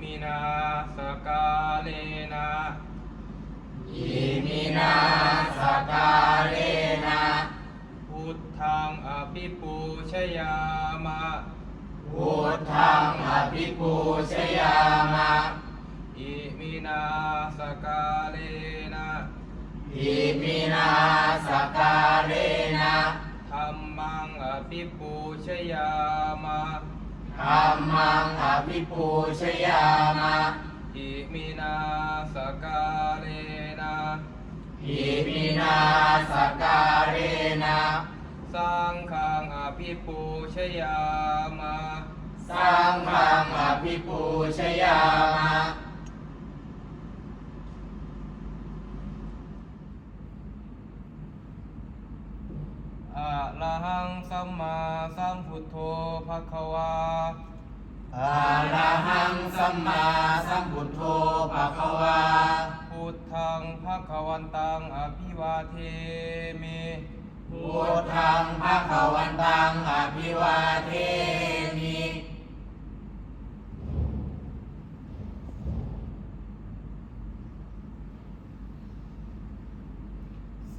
มินาสกาเลนะอิมินาสกาเลนะพุทธังอภิปูชยามะพุทธังอภิปูชยามะอิมินาสกาเลนะอิมินาสกาเลนะธัมมังอภิปูชยามะ ธัมมังอภิปูชยามะอิมินาสกาเลนะอิมินาสกาเลนะสังฆังอภิปูชยามะสังฆังอภิปูชยามะ อะระหังสัมมาสัมพุทโธภะคะวาอะระหังสัมมาสัมพุทโธภะคะวา พุทธังภะคะวันตังอภิวาเทมิพุทธังภะคะวันตังอภิวาเทมิ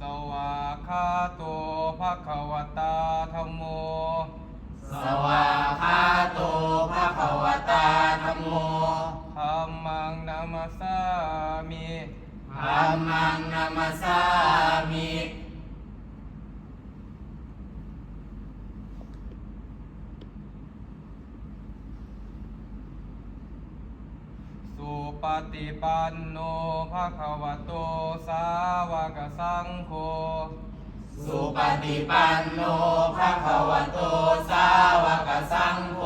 สวากขาโต ภะคะวตาธัมโม สวาคาโตภะคะวตาธัมโมธัมมังนามัสสามิธัมมังนัมสสามิสุปฏิปันโนภะคะวะโตสาวกสังโฆ สุปฏิปันโนภะคะวะโตสาวกสังโฆ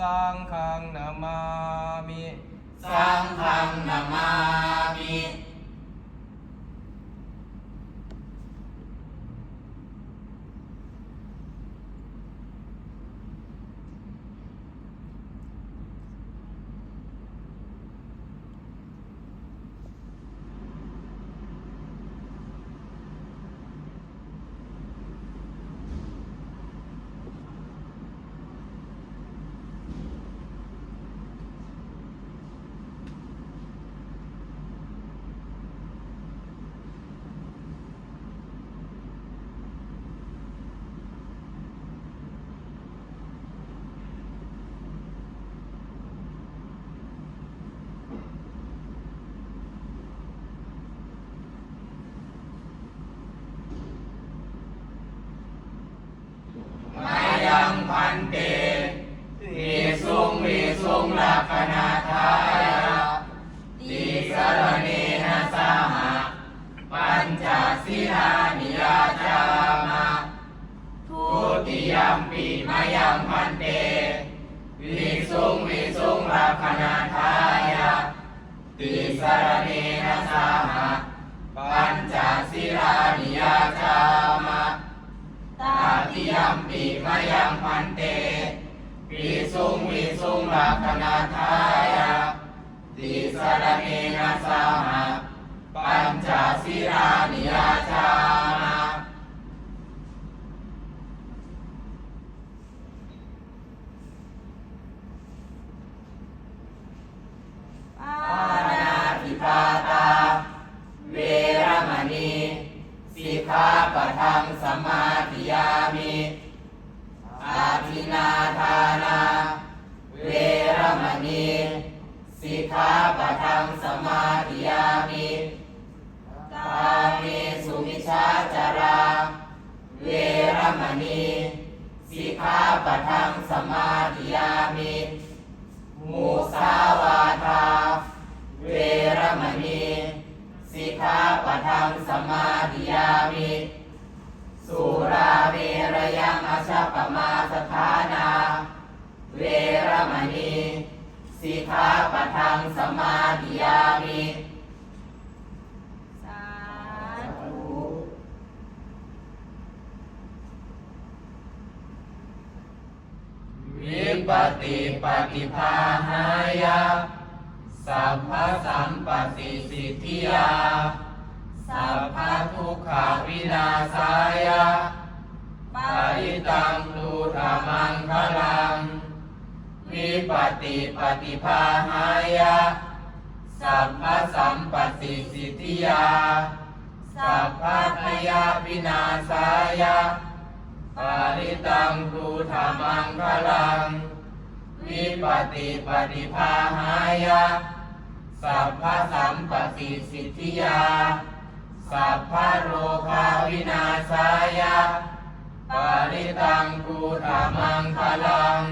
สังฆังนามามิ สังฆังนามามิ มายังพันเตวิสุงวิสุงลักขณาทายะติสรเนนะสหะปัญจศีลานิยาจามะทุติย มปีมายังพันเต วิสุงวิสุงลักขณาทายะติสารเนนะสหะปัญจศีลานิยาจามะตาติยมปีมายังพันเตปีสุงวิสุงลักขณาทายะติสารเนนะสหะปัญ กขาปะทังสมาธิยามิกาเมสุมิชาจารา เวรมณีสิกขาปะทังสมาธิยามิมุสาวาทา เวรมณีสิกขาปะทังสมาธิยามิสุราเมรยังอาชาปมาสถานา เวรมณีสิกขาปะทังสมาธิยามิ สาธุ วิปติ ปฏิภาหายาสัพพสัมปติสิทธิยา สัพพทุกขาวินาศายาปาริตังดูธรรมังคลัง วิปติปฏิภาหายะสัพพสัมปติสิทธิยา สัพพพยาวินาศายะปาริตังภูธรรมังคลัง วิปติปฏิภาหายะ สัพพสัมปติสิทธิยา สัพพโรคาวินาศายะปาริตังกูธรรมังคลัง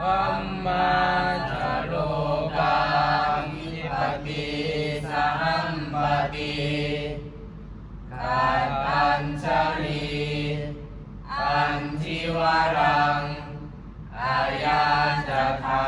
ธรรมาจโลกังอิปติสัมปติกัดปัญชลีอันทิวรัง อายาจ ทา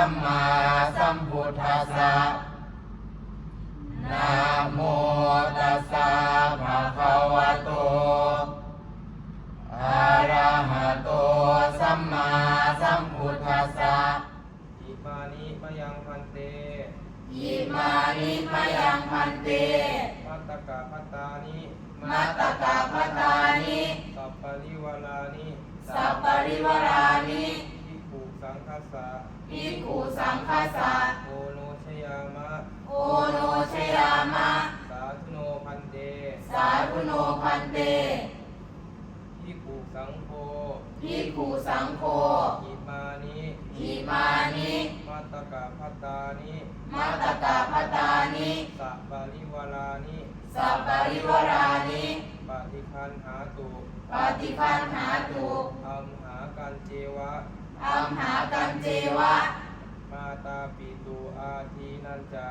สัมมาสัมพุทธัสสะนะโมตัสสะภะคะวะโตอะระหะโตสัมมาสัมพุทธัสสะอิมานิมะยังพันเตอิมานิมะยังพันเตมัตตกะพัตตานิมัตตกะพัตตานิสัพปริวารานิสัพปริวารานิทิฏฐุสังคัสสะ ภิกขุสังฆสสะโอโนชยามะ โอโนชยามะ สาธุโนพันเต สาธุโนพันเตทิฏฐุสังโฆภิกขุสังโฆอิมานิอิมานิมัตตกะพัตตานิมัตตกะพัตตานิสัพปริวารานิสัพปริวารานิปฏิคันหาตุปฏิคันหาตุอัมหากันเจวะ อัมหากันเจวะ มาตาปิตุอาทีนันจะ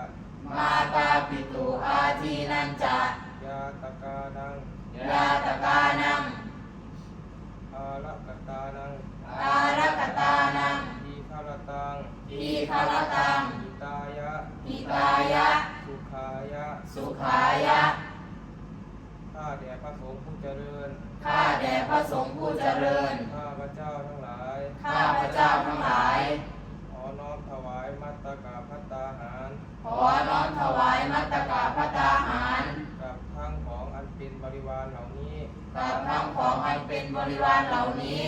มาตาปิตุอาทีนันจะยาตกานังยาตกานังอารักตานังตารกตานังทีฆารตังทีคารตังหิตายะหิตายะ สุขายะ สุขายะ ข้าแด่พระสงฆ์ผู้เจริญ ข้าแด่พระสงฆ์ผู้เจริญ ข้าพระเจ้าทั้งหลาย ข้าพระเจ้าทั้งหลาย ขอน้อมถวายมัตตกาพัตตาหาร ขอน้อมถวายมัตตกาพตาหาร กับทั้งของอันเป็นบริวารเหล่านี้ กับทั้งของอันเป็นบริวารเหล่านี้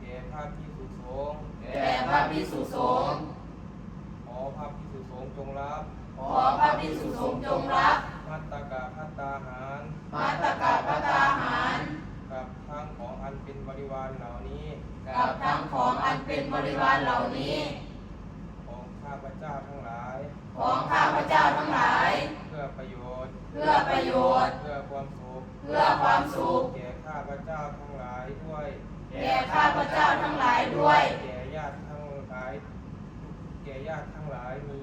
แก่พระพิสุสงฆ์แด่พระภิกษุสงฆ์ขอพระพิสุสงฆ์จงรับ ขอพระภิกษุสงฆ์จงรับ มัตตกาพัันเป็นบริวารเหล่านี้ ของข้าพเจ้าทั้งหลาย ของข้าพเจ้าทั้งหลาย เพื่อประโยชน์ เพื่อประโยชน์ เพื่อความสุข เพื่อความสุข แก่ข้าพเจ้าทั้งหลายด้วย แก่ข้าพเจ้าทั้งหลายด้วย แก่ญาติทั้งหลาย แก่ญาติทั้งหลายมี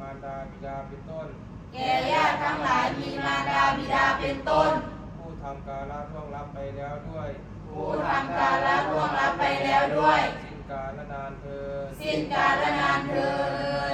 มารดาบิดาเป็นต้น แก่ญาติทั้งหลายมีมารดาบิดาเป็นต้น ผู้ทำการละล่วงรับไปแล้วด้วย ผู้ทำการละล่วงรับไปแล้วด้วย สิทการนานเถิด